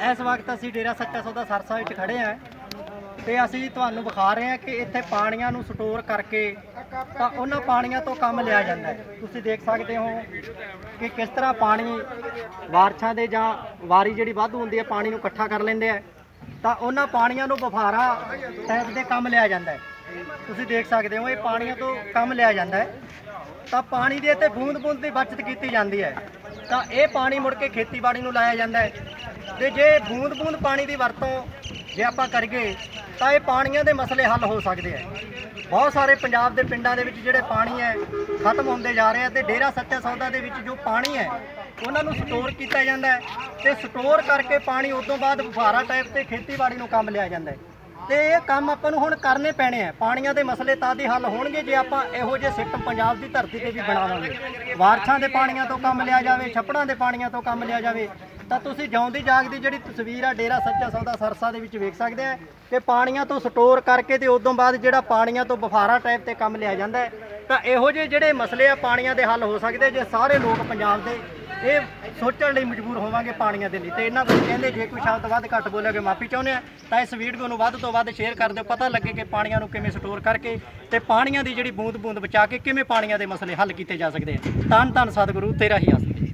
ਇਸ ਵਕਤ ਅਸੀਂ ਡੇਰਾ ਸੱਚਾ ਸੌਦਾ ਸਰਸਾ ਵਿੱਚ ਖੜੇ ਆ ਤੇ ਅਸੀਂ ਤੁਹਾਨੂੰ ਵਿਖਾ ਰਹੇ ਹਾਂ ਕਿ ਇੱਥੇ ਪਾਣੀਆਂ ਨੂੰ ਸਟੋਰ ਕਰਕੇ ਤਾਂ ਉਹਨਾਂ ਪਾਣੀਆਂ ਤੋਂ ਕੰਮ ਲਿਆ ਜਾਂਦਾ ਹੈ। ਤੁਸੀਂ ਦੇਖ ਸਕਦੇ ਹੋ ਕਿ ਕਿਸ ਤਰ੍ਹਾਂ ਪਾਣੀ ਬਾਰਿਸ਼ਾਂ ਦੇ ਜਾਂ ਵਾਰੀ ਜਿਹੜੀ ਵਾਧੂ ਹੁੰਦੀ ਹੈ, ਪਾਣੀ ਨੂੰ ਇਕੱਠਾ ਕਰ ਲੈਂਦੇ ਆ। ਤਾਂ ਉਹਨਾਂ ਪਾਣੀਆਂ ਨੂੰ ਬਫਾਰਾ ਟੈਪ ਦੇ ਕੰਮ ਲਿਆ ਜਾਂਦਾ ਹੈ। ਤੁਸੀਂ ਦੇਖ ਸਕਦੇ ਹੋ, ਇਹ ਪਾਣੀਆਂ ਤੋਂ ਕੰਮ ਲਿਆ ਜਾਂਦਾ ਹੈ। ਤਾਂ ਪਾਣੀ ਦੇ ਇੱਥੇ ਬੂੰਦ-ਬੂੰਦ ਦੀ ਬਚਤ ਕੀਤੀ ਜਾਂਦੀ ਹੈ। ਤਾਂ ਇਹ ਪਾਣੀ ਮੁੜ ਕੇ ਖੇਤੀਬਾੜੀ ਨੂੰ ਲਾਇਆ ਜਾਂਦਾ ਹੈ। ਤੇ ਜੇ ਬੂੰਦ-ਬੂੰਦ ਪਾਣੀ ਦੀ ਵਰਤੋਂ ਜੇ ਆਪਾਂ ਕਰੀਏ, ਤਾਂ ਇਹ ਪਾਣੀਆਂ ਦੇ ਮਸਲੇ ਹੱਲ ਹੋ ਸਕਦੇ ਆ ਬਹੁਤ ਸਾਰੇ ਪੰਜਾਬ ਦੇ ਪਿੰਡਾਂ ਦੇ ਵਿੱਚ ਜਿਹੜੇ ਪਾਣੀ ਹੈ, ਖਤਮ ਹੁੰਦੇ ਜਾ ਰਹੇ ਆ ਤੇ ਡੇਰਾ ਸੱਚਾ ਸੌਦਾ ਦੇ ਵਿੱਚ ਜੋ ਪਾਣੀ ਹੈ, ਉਹਨਾਂ ਨੂੰ ਸਟੋਰ ਕੀਤਾ ਜਾਂਦਾ ਹੈ ਤੇ ਸਟੋਰ ਕਰਕੇ ਪਾਣੀ ਉਸ ਤੋਂ ਬਾਅਦ ਫੁਹਾਰਾ ਟਾਈਪ ਤੇ ਖੇਤੀਬਾੜੀ ਨੂੰ ਕੰਮ ਲਿਆ ਜਾਂਦਾ ਹੈ। ਤੇ ਇਹ ਕੰਮ ਆਪਾਂ ਨੂੰ ਹੁਣ ਕਰਨੇ ਪੈਣੇ ਆ। ਪਾਣੀਆਂ ਦੇ ਮਸਲੇ ਤਾਂ ਦੇ ਹੱਲ ਹੋਣਗੇ, ਜੇ ਆਪਾਂ ਇਹੋ ਜਿਹੇ ਸਿਸਟਮ ਪੰਜਾਬ ਦੀ ਧਰਤੀ ਤੇ ਵੀ ਬਣਾਵਾਂਗੇ। ਬਾਰਿਸ਼ਾਂ ਦੇ ਪਾਣੀਆਂ ਤੋਂ ਕੰਮ ਲਿਆ ਜਾਵੇ, ਛੱਪੜਾਂ ਦੇ ਪਾਣੀਆਂ ਤੋਂ ਕੰਮ ਲਿਆ ਜਾਵੇ, ਤਾਂ ਤੁਸੀਂ ਜਿਉਂਦੀ ਜਾਗਦੀ ਜਿਹੜੀ ਤਸਵੀਰ ਆ, ਡੇਰਾ ਸੱਚਾ ਸੌਦਾ ਸਰਸਾ ਦੇ ਵਿੱਚ ਵੇਖ ਸਕਦੇ ਆ ਕਿ ਪਾਣੀਆਂ ਤੋਂ ਸਟੋਰ ਕਰਕੇ ਤੇ ਉਦੋਂ ਬਾਅਦ ਜਿਹੜਾ ਪਾਣੀਆਂ ਤੋਂ ਬਫਾਰਾ ਟਾਈਪ ਤੇ ਕੰਮ ਲਿਆ ਜਾਂਦਾ ਤਾਂ ਇਹੋ ਜਿਹੇ ਜਿਹੜੇ ਮਸਲੇ ਆ, ਪਾਣੀਆਂ ਦੇ ਹੱਲ ਹੋ ਸਕਦੇ ਜੇ ਸਾਰੇ ਲੋਕ ਪੰਜਾਬ ਦੇ ਇਹ ਸੋਚਣ ਲਈ ਮਜਬੂਰ ਹੋਵਾਂਗੇ ਪਾਣੀਆਂ ਦੇ ਲਈ। ਤੇ ਇਹਨਾਂ ਕੋਲ ਕਹਿੰਦੇ, ਜੇ ਕੋਈ ਸ਼ਬਦ ਵੱਧ ਘੱਟ ਬੋਲਿਆਗੇ ਮਾਫੀ ਚਾਹੁੰਦੇ ਆ, ਤਾਂ ਇਸ ਵੀਡੀਓ ਨੂੰ ਵੱਧ ਤੋਂ ਵੱਧ ਸ਼ੇਅਰ ਕਰ ਦਿਓ। ਪਤਾ ਲੱਗੇ ਕਿ ਪਾਣੀਆਂ ਨੂੰ ਕਿਵੇਂ ਸਟੋਰ ਕਰਕੇ ਤੇ ਪਾਣੀਆਂ ਦੀ ਜਿਹੜੀ ਬੂੰਦ ਬੂੰਦ ਬਚਾ ਕੇ ਕਿਵੇਂ ਪਾਣੀਆਂ ਦੇ ਮਸਲੇ ਹੱਲ ਕੀਤੇ ਜਾ ਸਕਦੇ ਆ। ਧੰਨ ਧੰਨ ਸਤਿਗੁਰੂ, ਤੇਰਾ ਹੀ ਆਸਰਾ।